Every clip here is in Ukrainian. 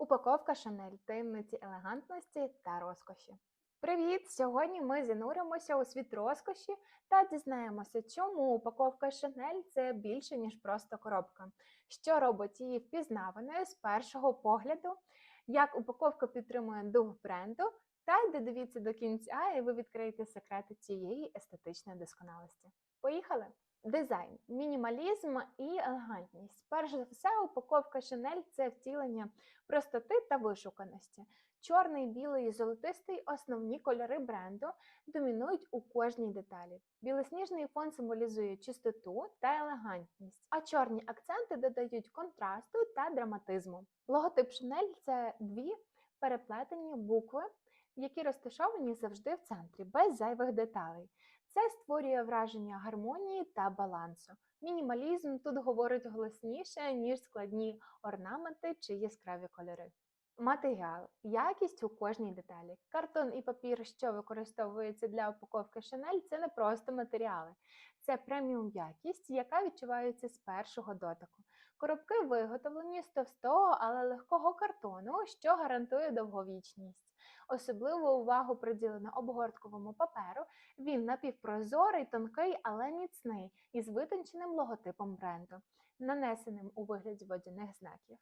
Упаковка Шанель таємниці елегантності та розкоші. Привіт! Сьогодні ми зануримося у світ розкоші та дізнаємося, чому упаковка Шанель це більше ніж просто коробка, що робить її впізнаваною з першого погляду, як упаковка підтримує дух бренду. Та й додивіться до кінця, і ви відкриєте секрети цієї естетичної досконалості. Поїхали! Дизайн, мінімалізм і елегантність. Перш за все, упаковка Chanel – це втілення простоти та вишуканості. Чорний, білий і золотистий основні кольори бренду домінують у кожній деталі. Білосніжний фон символізує чистоту та елегантність, а чорні акценти додають контрасту та драматизму. Логотип Chanel – це дві переплетені букви, які розташовані завжди в центрі, без зайвих деталей. Це створює враження гармонії та балансу. Мінімалізм тут говорить голосніше, ніж складні орнаменти чи яскраві кольори. Матеріал, якість у кожній деталі. Картон і папір, що використовується для упаковки Chanel, це не просто матеріали, це преміум якість, яка відчувається з першого дотику. Коробки виготовлені з товстого, але легкого картону, що гарантує довговічність. Особливу увагу приділено обгортковому паперу. Він напівпрозорий, тонкий, але міцний, із витонченим логотипом бренду, нанесеним у вигляді водяних знаків.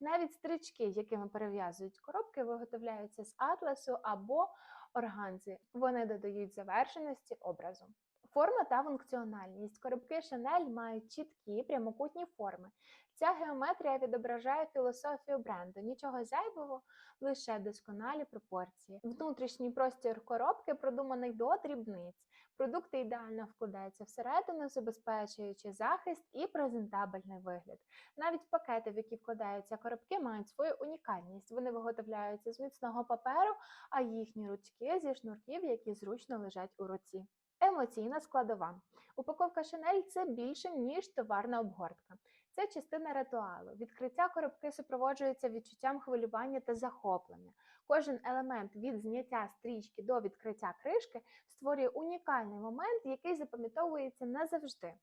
Навіть стрічки, якими перев'язують коробки, виготовляються з атласу або органзи. Вони додають завершеності образу. Форма та функціональність. Коробки Chanel мають чіткі прямокутні форми. Ця геометрія відображає філософію бренду, нічого зайвого, лише досконалі пропорції. Внутрішній простір коробки продуманий до дрібниць. Продукти ідеально вкладаються всередину, забезпечуючи захист і презентабельний вигляд. Навіть пакети, в які вкладаються коробки, мають свою унікальність. Вони виготовляються з міцного паперу, а їхні ручки зі шнурків, які зручно лежать у руці. Емоційна складова. Упаковка Chanel – це більше, ніж товарна обгортка. Це частина ритуалу. Відкриття коробки супроводжується відчуттям хвилювання та захоплення. Кожен елемент від зняття стрічки до відкриття кришки створює унікальний момент, який запам'ятовується назавжди.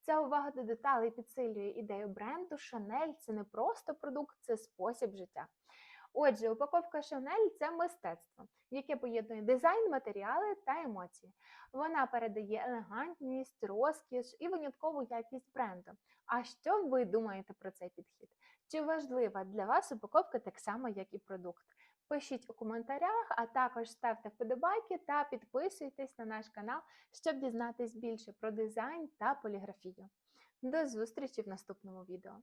Ця увага до деталей підсилює ідею бренду. Chanel – це не просто продукт, це спосіб життя. Отже, упаковка Chanel – це мистецтво, яке поєднує дизайн, матеріали та емоції. Вона передає елегантність, розкіш і виняткову якість бренду. А що ви думаєте про цей підхід? Чи важлива для вас упаковка так само, як і продукт? Пишіть у коментарях, а також ставте вподобайки та підписуйтесь на наш канал, щоб дізнатись більше про дизайн та поліграфію. До зустрічі в наступному відео!